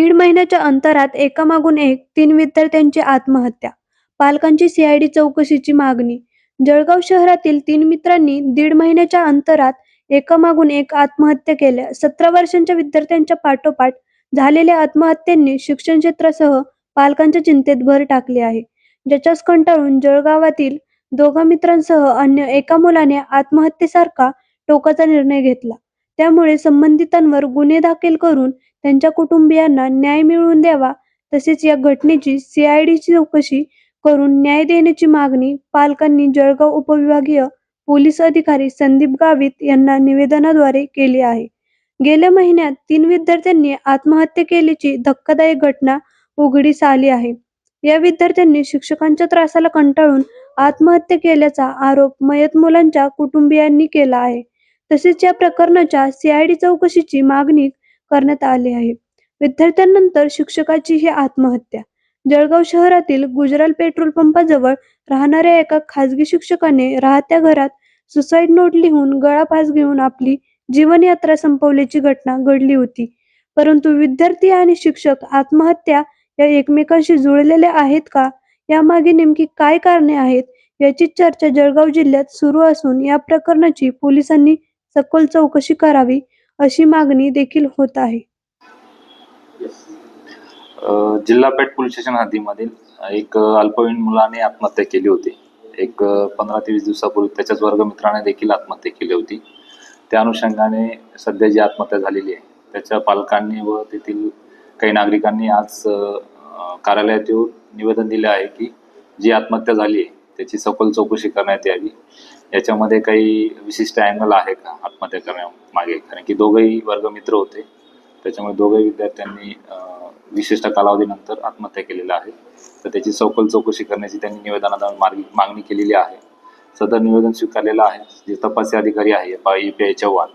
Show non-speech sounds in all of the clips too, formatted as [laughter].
दीड महिन्याच्या अंतरात एकामागून एक तीन विद्यार्थ्यांची आत्महत्या पालकांची सीआयडी चौकशीची मागणी. जळगाव शहरातील तीन मित्रांनी दीड महिन्याच्या अंतरात एकामागून एक आत्महत्या केल्या. सतरा वर्षांच्या विद्यार्थ्यांच्या पाठोपाठ झालेल्या आत्महत्यांनी शिक्षण क्षेत्रासह पालकांच्या चिंतेत भर टाकली आहे. ज्याच्यास कंटाळून जळगावातील दोघा मित्रांसह अन्य एका मुलाने आत्महत्येसारखा टोकाचा निर्णय घेतला. त्यामुळे संबंधितांवर गुन्हे दाखल करून त्यांच्या कुटुंबियांना न्याय मिळवून द्यावा. तसेच या घटनेची सीआयडीची चौकशी करून न्याय देण्याची मागणी पालकांनी जळगाव उपविभागीय पोलीस अधिकारी संदीप गावित यांना निवेदनाद्वारे केली आहे. गेल्या महिन्यात तीन विद्यार्थ्यांनी आत्महत्या केल्याची धक्कादायक घटना उघडीस आली आहे. या विद्यार्थ्यांनी शिक्षकांच्या त्रासाला कंटाळून आत्महत्या केल्याचा आरोप मयत मुलांच्या कुटुंबियांनी केला आहे. तसेच या प्रकरणाच्या सीआयडी चौकशीची मागणी करण्यात आले आहे. विद्यार्थ्यांनंतर शिक्षकाची ही आत्महत्या. जळगाव शहरातील गुजराल पेट्रोल पंपाजवळ राहणाऱ्या एका खासगी शिक्षकाने राहत्या घरात सुसाईड नोट लिहून गळाफास घेऊन आपली जीवनयात्रा संपवल्याची घटना घडली होती. परंतु विद्यार्थी आणि शिक्षक आत्महत्या या एकमेकांशी जुळलेल्या आहेत का? यामागे नेमकी काय कारणे आहेत? याची चर्चा जळगाव जिल्ह्यात सुरू असून या प्रकरणाची पोलिसांनी सखोल चौकशी करावी अशी मागणी देखील होत आहे. जिल्हा पेठ पोलीस स्टेशन हद्दीमधील एक अल्पवयीन मुलाने आत्महत्या केली होती. एक पंधरा ते वीस दिवसापूर्वी त्याच्याच वर्गमित्राने देखील आत्महत्या केली होती. त्या अनुषंगाने सध्या जी आत्महत्या झालेली आहे त्याच्या पालकांनी व तेथील काही नागरिकांनी आज कार्यालयात येऊन निवेदन दिले आहे की जी आत्महत्या झाली आहे त्याची सखोल चौकशी करण्यात यावी. याच्यामध्ये काही विशिष्ट अँगल आहे का? आत्महत्या करण्यामागे कारण की दोघंही वर्गमित्र होते. त्याच्यामुळे दोघंही विद्यार्थ्यांनी विशिष्ट कालावधीनंतर आत्महत्या केलेल्या आहे. तर त्याची सखोल चौकशी करण्याची त्यांनी निवेदनाद्वारे मार्गी मागणी केलेली आहे. सदर निवेदन स्वीकारलेलं आहे. जे तपासी अधिकारी आहे ई पी आय चव्हाण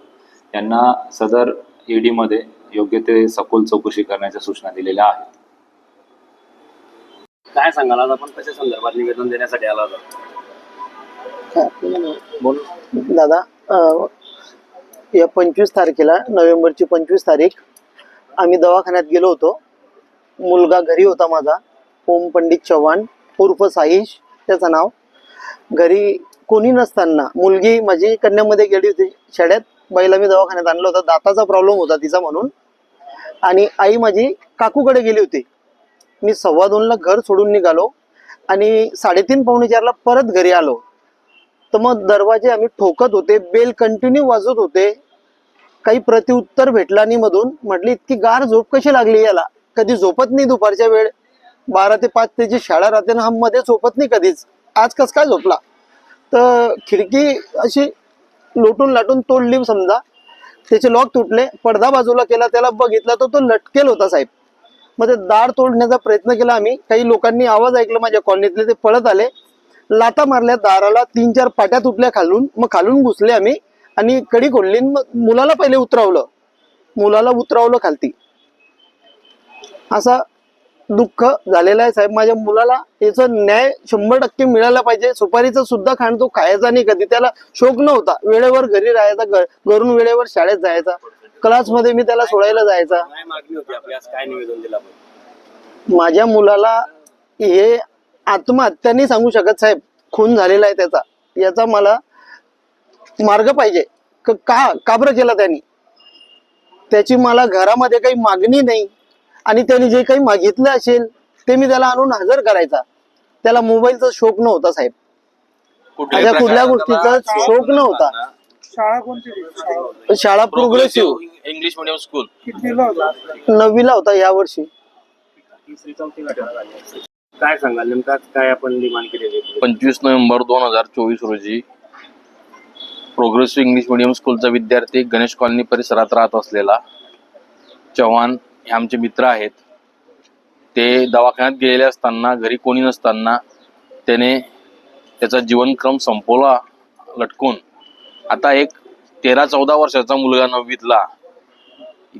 यांना सदर ईडीमध्ये योग्य ते सखोल चौकशी करण्याच्या सूचना दिलेल्या आहेत. काय सांगाल? आज आपण कशा संदर्भात निवेदन देण्यासाठी आला होता बोल. दादा अं, या पंचवीस तारखेला नोव्हेंबरची पंचवीस तारीख आम्ही दवाखान्यात गेलो होतो. मुलगा घरी होता माझा ओम पंडित चव्हाण उर्फ साईश त्याचं नाव. घरी कोणी नसताना मुलगी माझी कन्यामध्ये गेली होती शाळेत. बाईला मी दवाखान्यात आणलं होतं. दाताचा प्रॉब्लेम होता तिचा म्हणून. आणि आई माझी काकूकडे गेली होती. मी सव्वा दोनला घर सोडून निघालो आणि साडेतीन पावणे चारला परत घरी आलो. तर मग दरवाजे आम्ही ठोकत होते बेल कंटिन्यू वाजत होते. काही प्रतिउत्तर भेटला नाही मधून. म्हटली इतकी गार झोप कशी लागली याला? कधी झोपत नाही दुपारच्या वेळ. बारा ते पाच त्याची शाळा राहते ना हा मध्ये झोपत नाही कधीच. आज कस काय झोपला? तर खिडकी अशी लोटून लाटून तोडली समजा. त्याचे लॉक तुटले पडदा बाजूला केला त्याला बघितला तर तो लटकेल होता साहेब. मग ते दार तोडण्याचा प्रयत्न केला आम्ही. काही लोकांनी आवाज ऐकला माझ्या कॉलनीतले ते पळत आले. लाता मारल्या दाराला तीन चार पाट्या तुटल्या खालून मग खालून घुसले आम्ही. आणि कडी खोडली आणि मग मुलाला पहिले उतरवलं. मुलाला उतरवलं खालती. असा दुःख झालेलं आहे साहेब. माझ्या मुलाला याचा न्याय शंभर टक्के मिळाला पाहिजे. सुपारीचं सुद्धा खाण तो खायचा नाही कधी. त्याला शोक नव्हता. वेळेवर घरी राहायचा घरून वेळेवर शाळेत जायचा. क्लासमध्ये मी त्याला सोडायला जायचा. काय मागणी होती आपली? आज काय निवेदन दिलं आपण? माझ्या मुलाला हे आत्महत्या नाही सांगू शकत साहेब. खून झालेला आहे त्याचा. याचा मला मार्ग पाहिजे. क- का का बरं केला त्यांनी? त्याची मला घरामध्ये काही मागणी नाही. आणि त्यांनी जे काही मागितलं असेल ते मी त्याला आणून हजर करायचा. त्याला मोबाईलचा शोक नव्हता साहेब. कुठल्या गोष्टीचा शोक नव्हता. शाळा कोणती शाळा शाळा प्रोग्रेसिव्ह. English medium school. कितवीला होता? नववीला होता या वर्षी. काय सांगाल? नेमकं काय आपण डिमांड केलेली आहे? पंचवीस नोव्हेंबर दोन हजार चोवीस रोजी प्रोग्रेसिव्ह इंग्लिश मिडियम स्कूलचा विद्यार्थी गणेश कॉलनी परिसरात राहत असलेला चव्हाण हे आमचे मित्र आहेत. ते दवाखान्यात गेलेले असताना घरी कोणी नसताना त्याने त्याचा जीवनक्रम संपवला लटकून. आता एक तेरा चौदा वर्षाचा मुलगा नववीतला.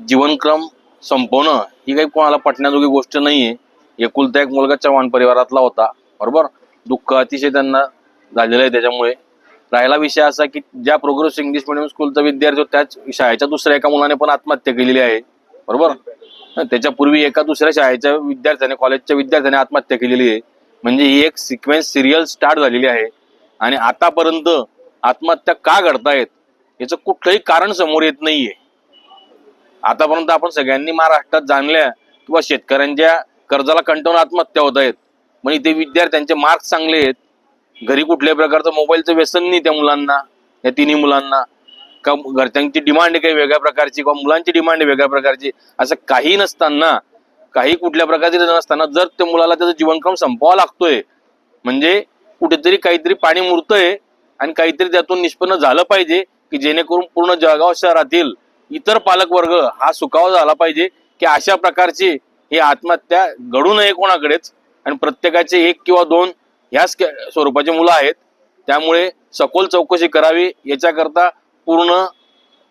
जीवनक्रम संपवणं ही काही कोणाला पटण्याजोगी गोष्ट नाहीये. एकुलता एक मुलगा चव्हाण परिवारातला होता. बरोबर? दुःख अतिशय त्यांना झालेलं आहे त्याच्यामुळे. राहिला विषय असा की ज्या प्रोग्रेस इंग्लिश मिडियम स्कूलचा विद्यार्थी होता त्याच शाळेच्या दुसऱ्या एका मुलाने पण आत्महत्या केलेली आहे. बरोबर? त्याच्यापूर्वी एका दुसऱ्या शाळेच्या विद्यार्थ्याने कॉलेजच्या विद्यार्थ्याने आत्महत्या केलेली आहे. म्हणजे ही एक सिक्वेन्स सिरियल स्टार्ट झालेली आहे. आणि आतापर्यंत आत्महत्या का घडतायत याचं कुठलंही कारण समोर येत नाहीये. आतापर्यंत आपण सगळ्यांनी महाराष्ट्रात जाणल्या किंवा शेतकऱ्यांच्या कर्जाला कंटाळून आत्महत्या होत आहेत म्हणजे ते विद्यार्थ्यांचे मार्क्स चांगले आहेत. घरी कुठल्याही प्रकारचं मोबाईलचं व्यसन नाही त्या मुलांना या तिन्ही मुलांना. का घरच्यांची डिमांड आहे काही वेगळ्या प्रकारची किंवा मुलांची डिमांड आहे वेगळ्या प्रकारची असं काही नसताना काही कुठल्या प्रकारचे नसताना जर त्या मुलाला त्याचा जीवनक्रम संपवावा लागतोय म्हणजे कुठेतरी काहीतरी पाणी मुरतंय आणि काहीतरी त्यातून निष्पन्न झालं पाहिजे की जेणेकरून पूर्ण जळगाव शहरातील इतर पालकवर्ग हा सुखावा झाला पाहिजे की अशा प्रकारची ही आत्महत्या घडू नये कोणाकडेच. आणि प्रत्येकाचे एक किंवा दोन ह्याच स्वरूपाचे मुलं आहेत. त्यामुळे सखोल चौकशी करावी. याच्याकरता पूर्ण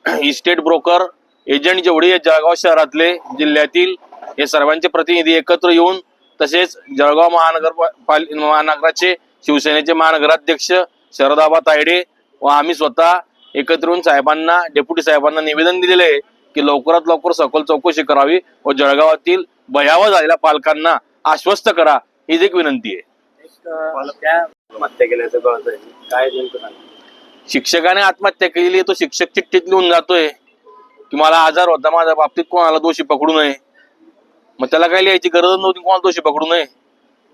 [clears throat] इस्टेट ब्रोकर एजंट जेवढे या जळगाव शहरातले जिल्ह्यातील हे सर्वांचे प्रतिनिधी एकत्र येऊन तसेच जळगाव महानगर महानगराचे शिवसेनेचे महानगराध्यक्ष शरदाबा तायडे व आम्ही स्वतः एकत्र येऊन साहेबांना डेप्युटी साहेबांना निवेदन दिलेले आहे की लवकरात लवकर सखोल चौकशी करावी व जळगावातील भयावह झालेल्या पालकांना आश्वस्त करा हीच एक विनंती आहे. शिक्षकाने आत्महत्या केलेली तो शिक्षक चिठ्ठीत लिहून जातोय की मला आजार होता माझ्या बाबतीत कोणाला दोषी पकडू नये. मग त्याला काय लिहायची गरज नव्हती कोणाला दोषी पकडू नये.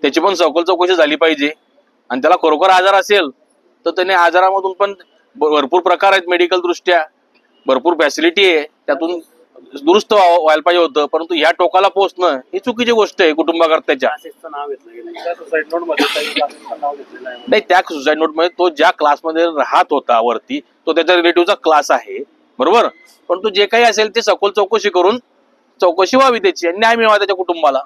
त्याची पण सखोल चौकशी झाली पाहिजे. आणि त्याला खरोखर आजार असेल तर त्याने आजारामधून पण भरपूर प्रकार आहेत मेडिकल दृष्ट्या. भरपूर फॅसिलिटी आहे. त्यातून दुरुस्त व्हायला पाहिजे होतं. परंतु ह्या टोकाला पोहोचणं ही चुकीची गोष्ट आहे कुटुंबाकरत्याच्या. नाही त्या सुसाईड नोटमध्ये तो ज्या क्लासमध्ये राहत होता वरती तो त्याच्या रिलेटिव्हचा क्लास आहे. बरोबर? परंतु जे काही असेल ते सखोल चौकशी करून चौकशी व्हावी त्याची आणि न्याय मिळवा त्याच्या कुटुंबाला.